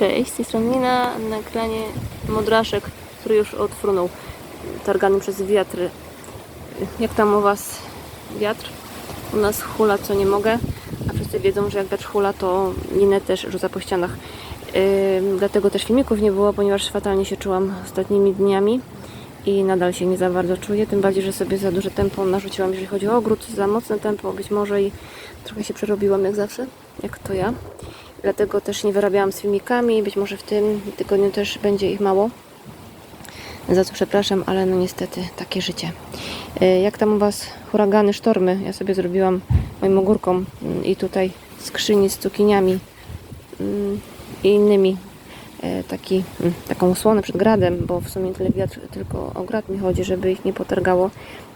Cześć, z tej strony Nina, nagranie modraszek, który już odfrunął, targany przez wiatr. Jak tam u Was wiatr? U nas hula, co nie mogę, a wszyscy wiedzą, że jak wiatr hula, to linę też rzuca po ścianach. Ym, dlatego też filmików nie było, ponieważ fatalnie się czułam ostatnimi dniami i nadal się nie za bardzo czuję, tym bardziej, że sobie za duże tempo narzuciłam, jeżeli chodzi o ogród, za mocne tempo być może i trochę się przerobiłam jak zawsze, jak to ja. Dlatego też nie wyrabiałam z filmikami. Być może w tym tygodniu też będzie ich mało. Za co przepraszam, ale no niestety takie życie. E, Jak tam u Was huragany, sztormy? Ja sobie zrobiłam moim ogórkom mm, i tutaj skrzyni z cukiniami mm, i innymi e, taki, mm, taką osłonę przed gradem, bo w sumie tyle wiatr, tylko o grad mi chodzi, żeby ich nie potargało.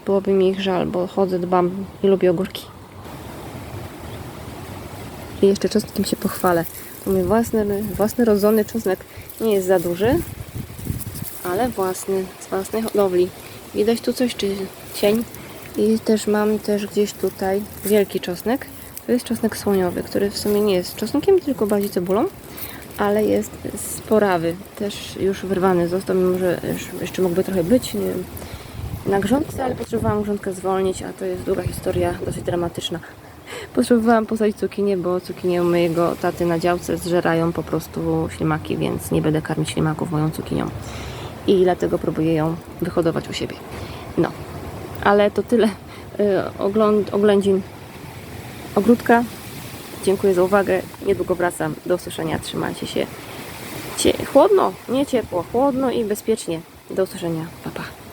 Byłoby mi ich żal, bo chodzę, dbam i lubię ogórki. I jeszcze czosnkiem się pochwalę. Mój własny, własny rodzony czosnek nie jest za duży, ale własny, z własnej hodowli. Widać tu coś, czy cień. I też mam też gdzieś tutaj wielki czosnek. To jest czosnek słoniowy, który w sumie nie jest czosnkiem, tylko bardziej cebulą, ale jest sporawy. Też już wyrwany został, mimo że jeszcze mógłby trochę być na grządce, ale potrzebowałam grządkę zwolnić, a to jest długa historia, dosyć dramatyczna. Potrzebowałam posadzić cukinię, bo cukinie u mojego taty na działce zżerają po prostu ślimaki, więc nie będę karmić ślimaków moją cukinią. I dlatego próbuję ją wyhodować u siebie. No, ale to tyle y, ogląd, oględzin ogródka. Dziękuję za uwagę. Niedługo wracam. Do usłyszenia. Trzymajcie się. Cie, chłodno, nie ciepło, chłodno i bezpiecznie. Do usłyszenia. Pa, pa.